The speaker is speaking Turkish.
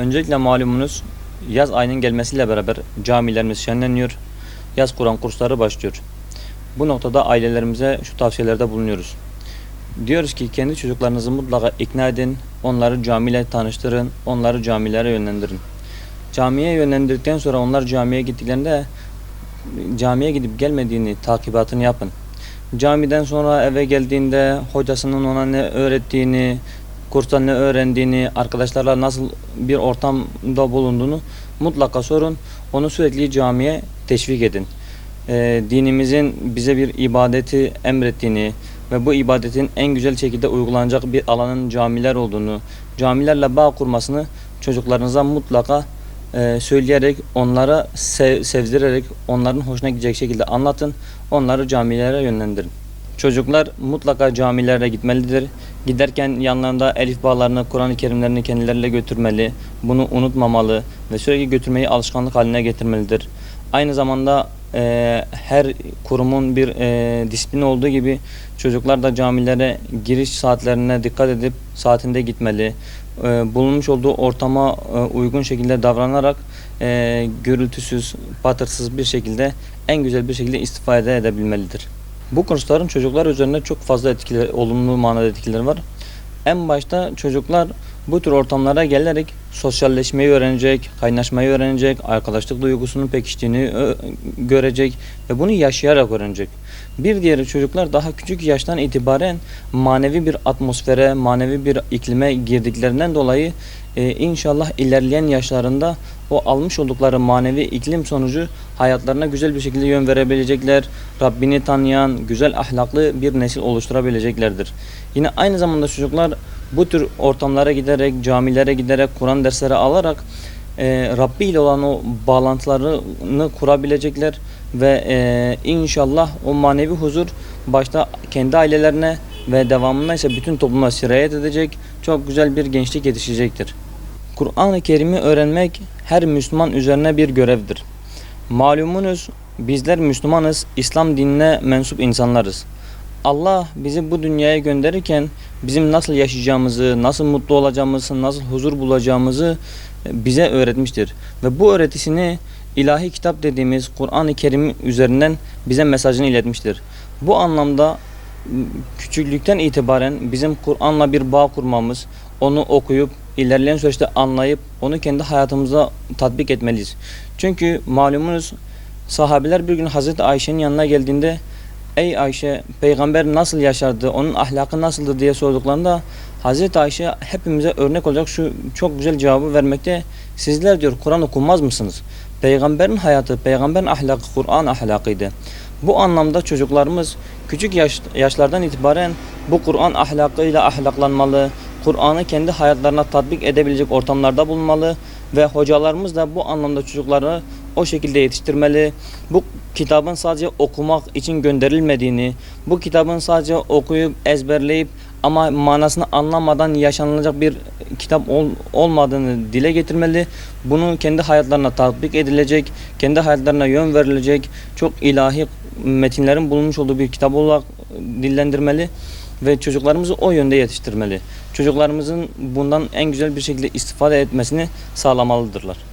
Öncelikle malumunuz yaz ayının gelmesiyle beraber camilerimiz şenleniyor. Yaz Kur'an kursları başlıyor. Bu noktada ailelerimize şu tavsiyelerde bulunuyoruz. Diyoruz ki kendi çocuklarınızı mutlaka ikna edin, onları camiyle tanıştırın, onları camilere yönlendirin. Camiye yönlendirdikten sonra onlar camiye gittiklerinde camiye gidip gelmediğini takibatını yapın. Camiden sonra eve geldiğinde hocasının ona ne öğrettiğini, kursta ne öğrendiğini, arkadaşlarla nasıl bir ortamda bulunduğunu mutlaka sorun. Onu sürekli camiye teşvik edin. Ee, dinimizin bize bir ibadeti emrettiğini ve bu ibadetin en güzel şekilde uygulanacak bir alanın camiler olduğunu, camilerle bağ kurmasını çocuklarınıza mutlaka e, söyleyerek, onlara sev- sevdirerek, onların hoşuna gidecek şekilde anlatın, onları camilere yönlendirin. Çocuklar mutlaka camilere gitmelidir. Giderken yanlarında elif bağlarını, Kur'an-ı Kerimlerini kendileriyle götürmeli. Bunu unutmamalı ve sürekli götürmeyi alışkanlık haline getirmelidir. Aynı zamanda e, her kurumun bir e, disiplini olduğu gibi çocuklar da camilere giriş saatlerine dikkat edip saatinde gitmeli. E, bulunmuş olduğu ortama e, uygun şekilde davranarak e, gürültüsüz, patırsız bir şekilde en güzel bir şekilde istifade edebilmelidir. Bu kursların çocuklar üzerinde çok fazla etkileri, olumlu manada etkileri var. En başta çocuklar bu tür ortamlara gelerek sosyalleşmeyi öğrenecek, kaynaşmayı öğrenecek, arkadaşlık duygusunun pekiştiğini görecek ve bunu yaşayarak öğrenecek. Bir diğeri çocuklar daha küçük yaştan itibaren manevi bir atmosfere, manevi bir iklime girdiklerinden dolayı e, inşallah ilerleyen yaşlarında o almış oldukları manevi iklim sonucu hayatlarına güzel bir şekilde yön verebilecekler. Rabbini tanıyan, güzel ahlaklı bir nesil oluşturabileceklerdir. Yine aynı zamanda çocuklar bu tür ortamlara giderek, camilere giderek, Kur'an dersleri alarak e, Rabbi ile olan o bağlantılarını kurabilecekler ve e, inşallah o manevi huzur başta kendi ailelerine ve devamında ise bütün topluma sirayet edecek çok güzel bir gençlik yetişecektir. Kur'an-ı Kerim'i öğrenmek her Müslüman üzerine bir görevdir. Malumunuz bizler Müslümanız, İslam dinine mensup insanlarız. Allah bizi bu dünyaya gönderirken bizim nasıl yaşayacağımızı, nasıl mutlu olacağımızı, nasıl huzur bulacağımızı e, bize öğretmiştir. Ve bu öğretisini ilahi kitap dediğimiz Kur'an-ı Kerim üzerinden bize mesajını iletmiştir. Bu anlamda küçüklükten itibaren bizim Kur'an'la bir bağ kurmamız, onu okuyup ilerleyen süreçte anlayıp onu kendi hayatımıza tatbik etmeliyiz. Çünkü malumunuz sahabeler bir gün Hazreti Ayşe'nin yanına geldiğinde Ey Ayşe peygamber nasıl yaşardı, onun ahlakı nasıldı diye sorduklarında Hazreti Ayşe hepimize örnek olacak şu çok güzel cevabı vermekte. Sizler diyor Kur'an okumaz mısınız? Peygamberin hayatı, peygamberin ahlakı Kur'an ahlakıydı. Bu anlamda çocuklarımız küçük yaş, yaşlardan itibaren bu Kur'an ahlakıyla ahlaklanmalı, Kur'an'ı kendi hayatlarına tatbik edebilecek ortamlarda bulunmalı ve hocalarımız da bu anlamda çocukları o şekilde yetiştirmeli. Bu kitabın sadece okumak için gönderilmediğini, bu kitabın sadece okuyup ezberleyip ama manasını anlamadan yaşanılacak bir kitap ol- olmadığını dile getirmeli. Bunu kendi hayatlarına tatbik edilecek, kendi hayatlarına yön verilecek, çok ilahi metinlerin bulunmuş olduğu bir kitap olarak dillendirmeli ve çocuklarımızı o yönde yetiştirmeli. Çocuklarımızın bundan en güzel bir şekilde istifade etmesini sağlamalıdırlar.